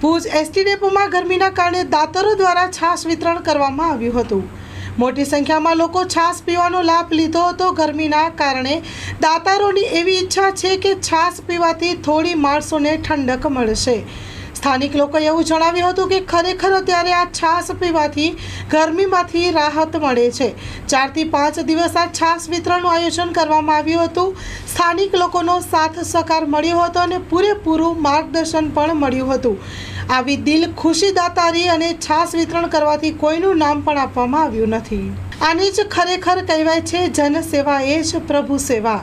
Bhuj ST ડેપોમાં ગરમીના કારણે દાતરો દ્વારા છાશ વિતરણ કરવામાં આવ્યું હતું. મોટી સંખ્યામાં લોકો છાશ પીવાનો લાભ લીધો હતો. ગરમીના કારણે દાતારોની એવી ઈચ્છા છે કે છાશ પીવાથી થોડી માણસોને ઠંડક મળશે. સ્થાનિક લોકોએ એવું જણાવ્યું હતું કે ખરેખર અત્યારે આ છાશ પીવાથી ગરમીમાંથી રાહત મળે છે. ચારથી પાંચ દિવસ આ છાશ વિતરણનું આયોજન કરવામાં આવ્યું હતું. સ્થાનિક લોકોનો સાથ સહકાર મળ્યો હતો અને પૂરેપૂરું માર્ગદર્શન પણ મળ્યું હતું. આવી દિલ ખુશી દાતારી અને છાશ વિતરણ કરવાથી કોઈનું નામ પણ આપવામાં આવ્યું નથી. આની જ ખરેખર કહેવાય છે જન સેવા એ જ પ્રભુ સેવા.